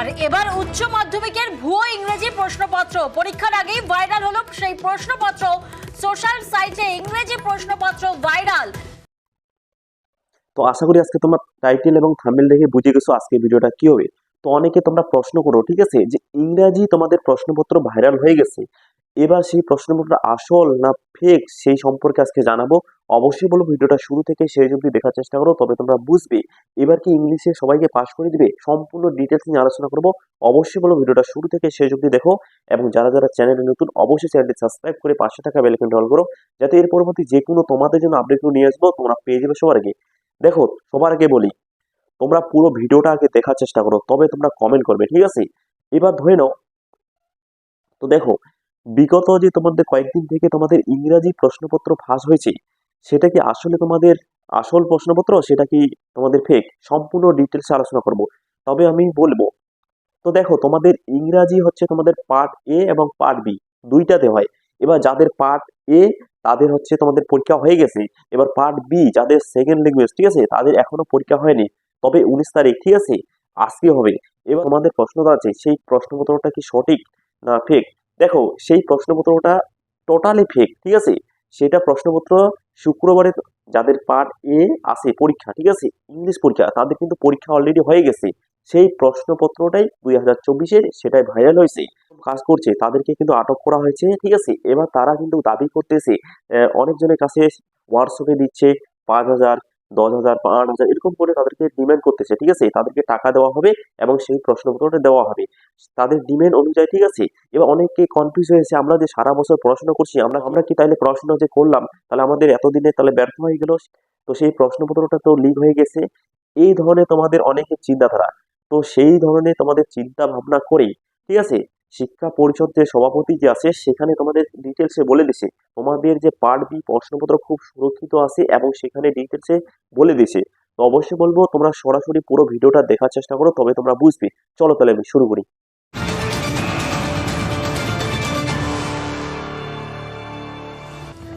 আর এবার উচ্চ মাধ্যমিকের ভুয়ো ইংরেজি প্রশ্নপত্র। পরীক্ষার আগেই ভাইরাল হলো সেই প্রশ্নপত্র। সোশ্যাল সাইটে ইংরেজি প্রশ্নপত্র ভাইরাল তো আশা করি আজকে তোমরা টাইটেল এবং থাম্বনেল দেখে বুঝে গেছো আজকে ভিডিওটা কি হবে। তো অনেকে তোমরা প্রশ্ন করো, ঠিক আছে? যে ইংরাজি তোমাদের প্রশ্নপত্র ভাইরাল হয়ে গেছে। এবার সেই প্রশ্নপত্র আসল না ফেক সেই সম্পর্কে আজকে জানাব। অবশ্যই বলো ভিডিওটা শুরু থেকে শেষ অবধি দেখার চেষ্টা করো, তবে তোমরা বুঝবে। এবার কি ইংলিশে সবাইকে পাস করে দিবে? সম্পূর্ণ ডিটেলস নিয়ে আলোচনা করব। অবশ্যই বলো ভিডিওটা শুরু থেকে শেষ অবধি দেখো এবং যারা যারা চ্যানেলে নতুন, অবশ্যই চ্যানেলটি সাবস্ক্রাইব করে পাশে থাকা বেলাইকনটি অল করো, যাতে এর পরবর্তী যে কোনো তোমাদের জন্য আপডেটগুলো নিয়ে আসব, তোমরা পেয়ে যাবে সবার আগে। দেখো, সবার আগে বলি, তোমরা পুরো ভিডিওটা আগে দেখার চেষ্টা করো, তবে তোমরা কমেন্ট করবে, ঠিক আছে? এবার ধরে নাও, তো দেখো, বিগত যে তোমাদের কয়েকদিন থেকে তোমাদের ইংরাজি প্রশ্নপত্র ফাঁস হয়েছে সেটা কি আসলে তোমাদের আসল প্রশ্নপত্র? সেটা কি তোমাদের ফেক সম্পূর্ণ ডিটেলসে আলোচনা করব। তবে আমি বলব, তো দেখো, তোমাদের ইংরাজি হচ্ছে তোমাদের পার্ট এ এবং পার্ট বি দুইটাতে হয়। এবার যাদের পার্ট এ তাদের হচ্ছে তোমাদের পরীক্ষা হয়ে গেছে। এবার পার্ট বি যাদের সেকেন্ড ল্যাঙ্গুয়েজ ঠিক আছে? তাদের এখনও পরীক্ষা হয়নি। তবে উনিশ তারিখ, ঠিক আছে? আজকে হবে। এবার তোমাদের প্রশ্নটা আছে, সেই প্রশ্নপত্রটা কি সঠিক না ফেক দেখো, সেই প্রশ্নপত্রটা টোটালি ফেক ঠিক আছে? সেটা প্রশ্নপত্র শুক্রবারে যাদের পার্ট এ আছে পরীক্ষা, ঠিক আছে? ইংলিশ পরীক্ষা, তাদের কিন্তু পরীক্ষা অলরেডি হয়ে গেছে। সেই প্রশ্নপত্রটাই দুই হাজার চব্বিশের সেটাই ভাইরাল হয়েছে। কাজ করছে, তাদেরকে কিন্তু আটক করা হয়েছে, ঠিক আছে? এবার তারা কিন্তু দাবি করতেছে অনেকজনের কাছে হোয়াটসঅ্যাপে দিচ্ছে, পাঁচ হাজার দশ হাজার, পাঁচ হাজার, এরকম করে তাদেরকে ডিমান্ড করতেছে, ঠিক আছে? তাদেরকে টাকা দেওয়া হবে এবং সেই প্রশ্নপত্রটা দেওয়া হবে। তাদের ডিমান্ড অনুযায়ী, ঠিক আছে? এবার অনেকে কনফিউজ হয়েছে আমরা যে সারা বছর পড়াশোনা করছি, আমরা আমরা কি তাইলে পড়াশোনা যে করলাম, তাহলে আমাদের এতদিনে তাহলে ব্যর্থ হয়ে গেল? তো সেই প্রশ্নপত্রটা তো লিক হয়ে গেছে। এই ধরনের তোমাদের অনেকের চিন্তাধারা। তো সেই ধরনের তোমাদের চিন্তা ভাবনা করে ঠিক আছে? শিক্ষা পরিষদ যে সভাপতি যে আছে, সেখানে তোমাদের ডিটেলসে বলে দিছে। তোমাদের যে পার্ট বি প্রশ্নপত্র খুব সুরক্ষিত আছে এবং সেখানে ডিটেলসে বলে দিছে। তো অবশ্যই বলব, তোমরা সরাসরি পুরো ভিডিওটা দেখার চেষ্টা করো, তবে তোমরা বুঝবে। চলো তাহলে আমি শুরু করি।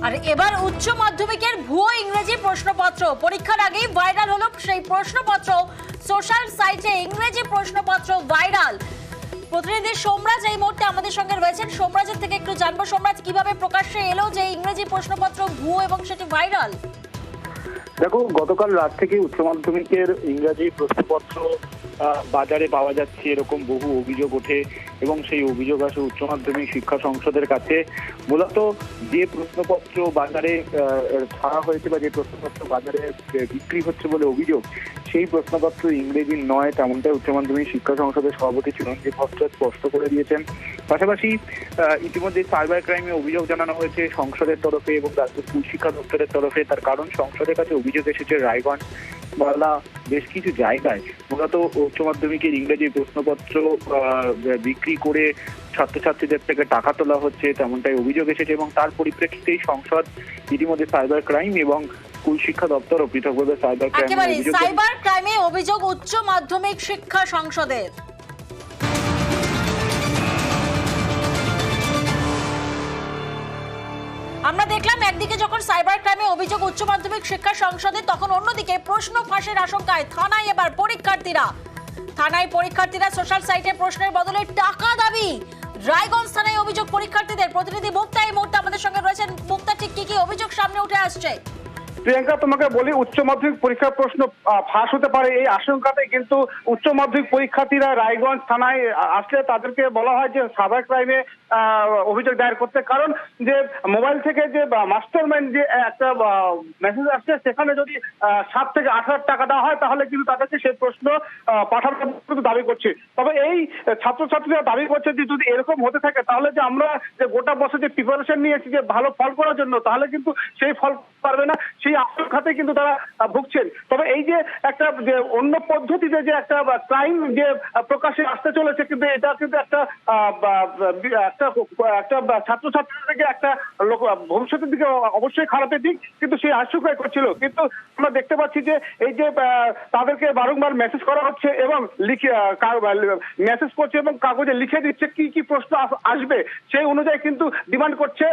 আর এবার উচ্চ মাধ্যমিকের ভুয়ো ইংরেজি প্রশ্নপত্র। পরীক্ষার আগেই ভাইরাল হলো সেই প্রশ্নপত্র। সোশ্যাল সাইটে ইংরেজি প্রশ্নপত্র ভাইরাল প্রতিনিধি সোমরাজ এই মুহূর্তে আমাদের সঙ্গে রয়েছেন। সোমরাজের থেকে একটু জানব। সোমরাজ, কীভাবে প্রকাশ্যে এলো যে ইংরেজি প্রশ্নপত্র ভুয়ো এবং সেটি ভাইরাল? দেখো, গতকাল রাত থেকে উচ্চ মাধ্যমিকের ইংরাজি প্রশ্নপত্র বাজারে পাওয়া যাচ্ছে এরকম বহু অভিযোগ ওঠে এবং সেই অভিযোগ আসে উচ্চ মাধ্যমিক শিক্ষা সংসদের কাছে। মূলত যে প্রশ্নপত্র বাজারে ছাড়া হয়েছে বা যে প্রশ্নপত্র বাজারে বিক্রি হচ্ছে বলে অভিযোগ সেই প্রশ্নপত্র ইংরেজি নয়, তেমনটাই উচ্চ মাধ্যমিক শিক্ষা সংসদের সভাপতি চিরঞ্জীব ভট্টাচার্য স্পষ্ট করে দিয়েছেন। পাশাপাশি ইতিমধ্যে সাইবার ক্রাইমে অভিযোগ জানানো হয়েছে সংসদের তরফে এবং রাজ্য স্কুল শিক্ষা দপ্তরের তরফে। তার কারণ, সংসদের কাছে অভিযোগ এসেছে রায়গঞ্জ বাংলা বেশ কিছু জায়গায় মূলত উচ্চ মাধ্যমিকের ইংরেজি প্রশ্নপত্র বিক্রি করে ছাত্রছাত্রীদের থেকে টাকা তোলা হচ্ছে, তেমনটাই অভিযোগ এসেছে এবং তার পরিপ্রেক্ষিতেই সংসদ ইতিমধ্যে সাইবার ক্রাইম এবং স্কুল শিক্ষা দপ্তর ও পৃথকভাবে সাইবার ক্রাইম সাইবার ক্রাইমে অভিযোগ উচ্চ মাধ্যমিক শিক্ষা সংসদের। আমরা দেখলাম একদিকে যখন সাইবার ক্রাইমে অভিযোগ উচ্চ মাধ্যমিক শিক্ষা সংসদে তখন অন্যদিকে প্রশ্ন ফাঁসের আশঙ্কায় থানায় এবার পরীক্ষার্থীরা। থানায় পরীক্ষার্থীরা সোশ্যাল সাইটে প্রশ্নের বদলে টাকা দাবি। রায়গঞ্জ থানায় অভিযোগ পরীক্ষার্থীদের প্রতিনিধি মুক্তা এই মুহূর্তে আমাদের সঙ্গে রয়েছেন। মুক্তা ঠিক কি কি অভিযোগ সামনে উঠে আসছে? প্রিয়াঙ্কা তোমাকে বলি, উচ্চ মাধ্যমিক পরীক্ষার প্রশ্ন ফাঁস হতে পারে এই আশঙ্কাতে, কিন্তু উচ্চ মাধ্যমিক পরীক্ষার্থীরা রায়গঞ্জ থানায় আসলে তাদেরকে বলা হয় যে সাইবার ক্রাইমে অভিযোগ দায়ের করতে। কারণ যে মোবাইল থেকে যে মাস্টার মাইন্ড যে একটা মেসেজ আসছে, সেখানে যদি সাত থেকে আট হাজার টাকা দেওয়া হয়, তাহলে কিন্তু তাদেরকে সেই প্রশ্ন পাঠানোর দাবি করছে। তবে এই ছাত্রছাত্রীরা দাবি করছে যে, যদি এরকম হতে থাকে, তাহলে যে আমরা যে গোটা বছর যে প্রিপারেশন নিয়েছি, যে ভালো ফল করার জন্য, তাহলে কিন্তু সেই ফল পারবে না। সেই আশঙ্কাতে কিন্তু তারা ভুগছেন। তবে এই যে একটা অন্য পদ্ধতিতে যে একটা ক্রাইম যে আহ, প্রকাশ্যে আসতে চলেছে কিন্তু এটা কিন্তু একটা একটা একটা ছাত্রছাত্রীদের দিকে একটা লোক ভবিষ্যতের দিকে অবশ্যই খারাপের দিক কিন্তু সেই আশঙ্কাই করছিল। কিন্তু আমরা দেখতে পাচ্ছি যে এই যে তাদেরকে বারংবার মেসেজ করা হচ্ছে এবং লিখে মেসেজ করছে এবং কাগজে লিখে দিচ্ছে কি কি প্রশ্ন আসবে সেই অনুযায়ী কিন্তু ডিমান্ড করছে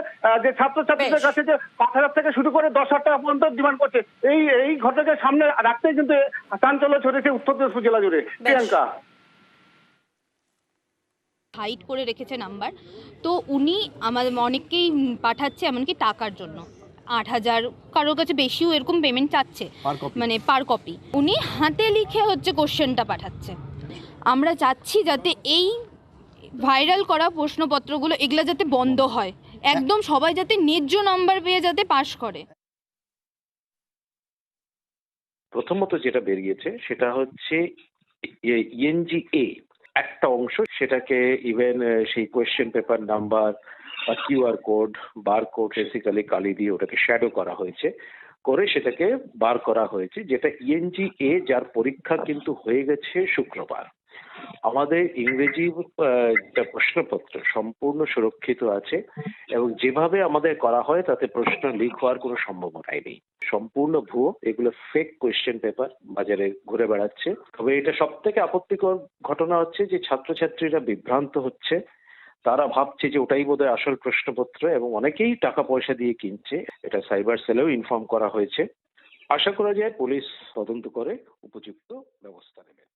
যে ছাত্রছাত্রীদের কাছে যে পাঁচ হাজার থেকে শুরু করে দশ হাজার টাকা পর্যন্ত ডিমান্ড করছে। এই এই ঘটনাকে সামনে রাখতে কিন্তু চাঞ্চল্য ছড়িয়েছে উত্তর দিনাজপুর জেলা জুড়ে। প্রিয়াঙ্কা। হাইড করে রেখেছে নাম্বার। তো উনি আমাদের অনেককেই পাঠাচ্ছে এমনকি টাকার জন্য। আট হাজার কারোর কাছে বেশিও এরকম পেমেন্ট চাচ্ছে। মানে পার কপি উনি হাতে লিখে হচ্ছে কোশ্চেনটা পাঠাচ্ছে। আমরা চাচ্ছি যাতে এই ভাইরাল করা প্রশ্নপত্রগুলো এগুলো যাতে বন্ধ হয়। একদম সবাই যাতে ন্যায্য নাম্বার পেয়ে যাতে পাশ করে। প্রথমত যেটা বেরিয়েছে সেটা হচ্ছে ইএনজিএ একটা অংশ সেটাকে ইভেন সেই কোয়েশ্চেন পেপার নাম্বার বা QR code bar code basically কালি দিয়ে ওটাকে শ্যাডো করা হয়েছে। করে সেটাকে বার করা হয়েছে, যেটা ইএনজিএ যার পরীক্ষা কিন্তু হয়ে গেছে শুক্রবার। আমাদের ইংরেজি আহ, প্রশ্নপত্র সম্পূর্ণ সুরক্ষিত আছে এবং যেভাবে আমাদের করা হয় তাতে প্রশ্ন লিক হওয়ার কোনো সম্ভাবনাই নেই। সম্পূর্ণ ভুয়ো এগুলো ফেক কোয়েশ্চেন পেপার বাজারে ঘুরে বেড়াচ্ছে। তবে এটা সব থেকে আপত্তিকর ঘটনা হচ্ছে যে ছাত্রছাত্রীরা বিভ্রান্ত হচ্ছে। তারা ভাবছে যে ওটাই বোধহয় আসল প্রশ্নপত্র এবং অনেকেই টাকা পয়সা দিয়ে কিনছে। এটা সাইবার সেলেও ইনফর্ম করা হয়েছে। আশা করা যায় পুলিশ তদন্ত করে উপযুক্ত ব্যবস্থা নেবে।